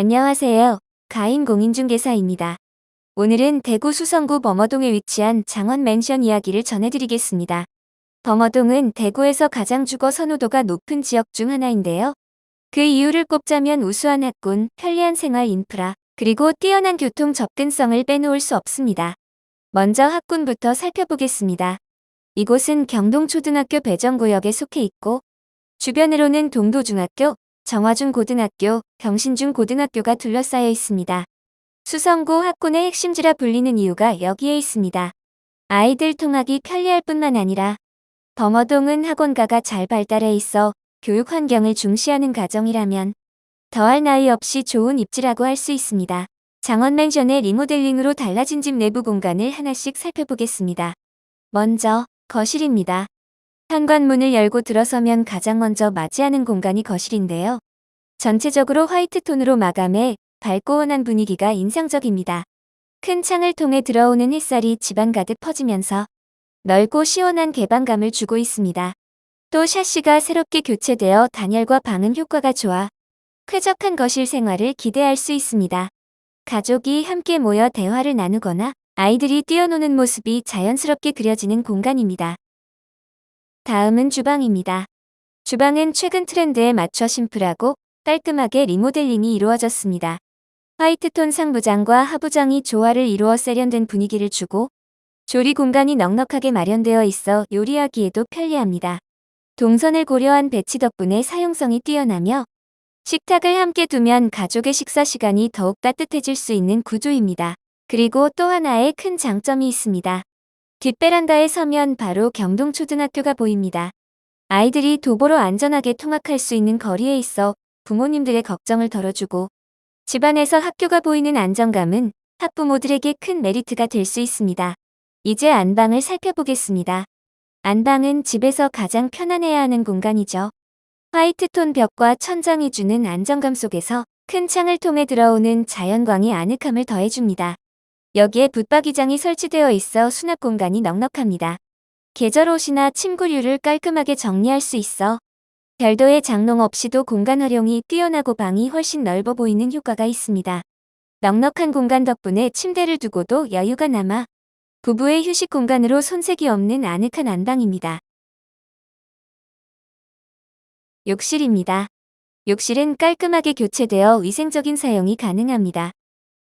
안녕하세요. 가인 공인중개사입니다. 오늘은 대구 수성구 범어동에 위치한 장원 맨션 이야기를 전해드리겠습니다. 범어동은 대구에서 가장 주거 선호도가 높은 지역 중 하나인데요. 그 이유를 꼽자면 우수한 학군, 편리한 생활 인프라, 그리고 뛰어난 교통 접근성을 빼놓을 수 없습니다. 먼저 학군부터 살펴보겠습니다. 이곳은 경동초등학교 배정구역에 속해 있고 주변으로는 동도중학교, 정화중 고등학교, 경신중 고등학교가 둘러싸여 있습니다. 수성구 학군의 핵심지라 불리는 이유가 여기에 있습니다. 아이들 통학이 편리할 뿐만 아니라 범어동은 학원가가 잘 발달해 있어 교육 환경을 중시하는 가정이라면 더할 나위 없이 좋은 입지라고 할 수 있습니다. 장원 맨션의 리모델링으로 달라진 집 내부 공간을 하나씩 살펴보겠습니다. 먼저 거실입니다. 현관문을 열고 들어서면 가장 먼저 맞이하는 공간이 거실인데요. 전체적으로 화이트 톤으로 마감해 밝고 온한 분위기가 인상적입니다. 큰 창을 통해 들어오는 햇살이 집안 가득 퍼지면서 넓고 시원한 개방감을 주고 있습니다. 또 샤시가 새롭게 교체되어 단열과 방음 효과가 좋아 쾌적한 거실 생활을 기대할 수 있습니다. 가족이 함께 모여 대화를 나누거나 아이들이 뛰어노는 모습이 자연스럽게 그려지는 공간입니다. 다음은 주방입니다. 주방은 최근 트렌드에 맞춰 심플하고 깔끔하게 리모델링이 이루어졌습니다. 화이트톤 상부장과 하부장이 조화를 이루어 세련된 분위기를 주고 조리 공간이 넉넉하게 마련되어 있어 요리하기에도 편리합니다. 동선을 고려한 배치 덕분에 사용성이 뛰어나며 식탁을 함께 두면 가족의 식사 시간이 더욱 따뜻해질 수 있는 구조입니다. 그리고 또 하나의 큰 장점이 있습니다. 뒷베란다에 서면 바로 경동초등학교가 보입니다. 아이들이 도보로 안전하게 통학할 수 있는 거리에 있어 부모님들의 걱정을 덜어주고 집안에서 학교가 보이는 안정감은 학부모들에게 큰 메리트가 될 수 있습니다. 이제 안방을 살펴보겠습니다. 안방은 집에서 가장 편안해야 하는 공간이죠. 화이트톤 벽과 천장이 주는 안정감 속에서 큰 창을 통해 들어오는 자연광이 아늑함을 더해줍니다. 여기에 붙박이장이 설치되어 있어 수납 공간이 넉넉합니다. 계절 옷이나 침구류를 깔끔하게 정리할 수 있어 별도의 장롱 없이도 공간 활용이 뛰어나고 방이 훨씬 넓어 보이는 효과가 있습니다. 넉넉한 공간 덕분에 침대를 두고도 여유가 남아 부부의 휴식 공간으로 손색이 없는 아늑한 안방입니다. 욕실입니다. 욕실은 깔끔하게 교체되어 위생적인 사용이 가능합니다.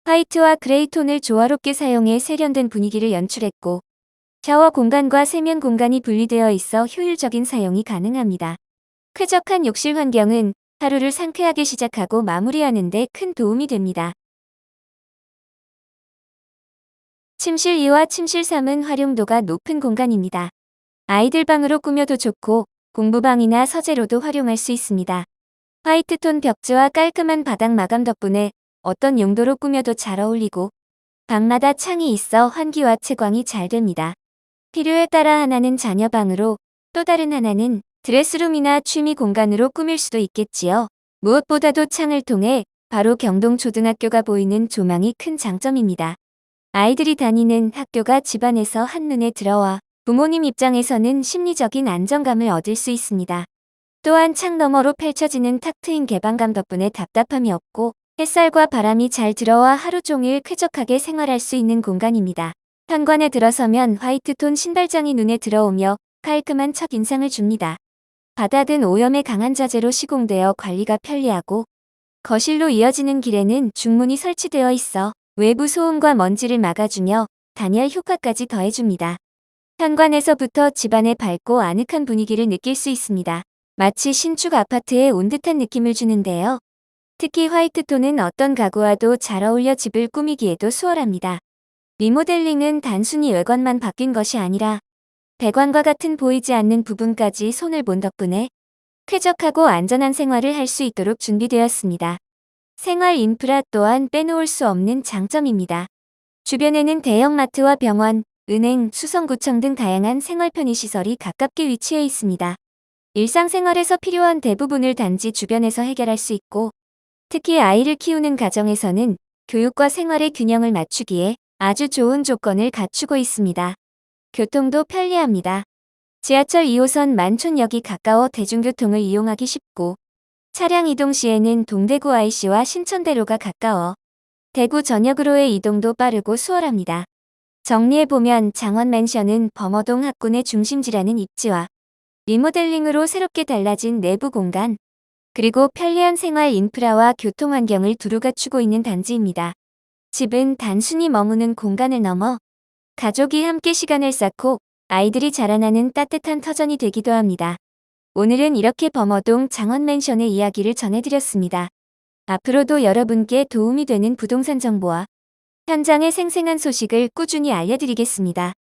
화이트와 그레이 톤을 조화롭게 사용해 세련된 분위기를 연출했고 샤워 공간과 세면 공간이 분리되어 있어 효율적인 사용이 가능합니다. 쾌적한 욕실 환경은 하루를 상쾌하게 시작하고 마무리하는 데 큰 도움이 됩니다. 침실 2와 침실 3은 활용도가 높은 공간입니다. 아이들 방으로 꾸며도 좋고 공부방이나 서재로도 활용할 수 있습니다. 화이트톤 벽지와 깔끔한 바닥 마감 덕분에 어떤 용도로 꾸며도 잘 어울리고 방마다 창이 있어 환기와 채광이 잘 됩니다. 필요에 따라 하나는 자녀방으로 또 다른 하나는 드레스룸이나 취미 공간으로 꾸밀 수도 있겠지요. 무엇보다도 창을 통해 바로 경동초등학교가 보이는 조망이 큰 장점입니다. 아이들이 다니는 학교가 집안에서 한눈에 들어와 부모님 입장에서는 심리적인 안정감을 얻을 수 있습니다. 또한 창 너머로 펼쳐지는 탁 트인 개방감 덕분에 답답함이 없고 햇살과 바람이 잘 들어와 하루 종일 쾌적하게 생활할 수 있는 공간입니다. 현관에 들어서면 화이트톤 신발장이 눈에 들어오며 깔끔한 첫 인상을 줍니다. 바닥은 오염에 강한 자재로 시공되어 관리가 편리하고 거실로 이어지는 길에는 중문이 설치되어 있어 외부 소음과 먼지를 막아주며 단열 효과까지 더해줍니다. 현관에서부터 집안의 밝고 아늑한 분위기를 느낄 수 있습니다. 마치 신축 아파트에 온 듯한 느낌을 주는데요. 특히 화이트톤은 어떤 가구와도 잘 어울려 집을 꾸미기에도 수월합니다. 리모델링은 단순히 외관만 바뀐 것이 아니라 배관과 같은 보이지 않는 부분까지 손을 본 덕분에 쾌적하고 안전한 생활을 할 수 있도록 준비되었습니다. 생활 인프라 또한 빼놓을 수 없는 장점입니다. 주변에는 대형마트와 병원, 은행, 수성구청 등 다양한 생활 편의시설이 가깝게 위치해 있습니다. 일상생활에서 필요한 대부분을 단지 주변에서 해결할 수 있고 특히 아이를 키우는 가정에서는 교육과 생활의 균형을 맞추기에 아주 좋은 조건을 갖추고 있습니다. 교통도 편리합니다. 지하철 2호선 만촌역이 가까워 대중교통을 이용하기 쉽고 차량 이동 시에는 동대구 IC와 신천대로가 가까워 대구 전역으로의 이동도 빠르고 수월합니다. 정리해보면 장원 맨션은 범어동 학군의 중심지라는 입지와 리모델링으로 새롭게 달라진 내부 공간, 그리고 편리한 생활 인프라와 교통 환경을 두루 갖추고 있는 단지입니다. 집은 단순히 머무는 공간을 넘어 가족이 함께 시간을 쌓고 아이들이 자라나는 따뜻한 터전이 되기도 합니다. 오늘은 이렇게 범어동 장원맨션의 이야기를 전해드렸습니다. 앞으로도 여러분께 도움이 되는 부동산 정보와 현장의 생생한 소식을 꾸준히 알려드리겠습니다.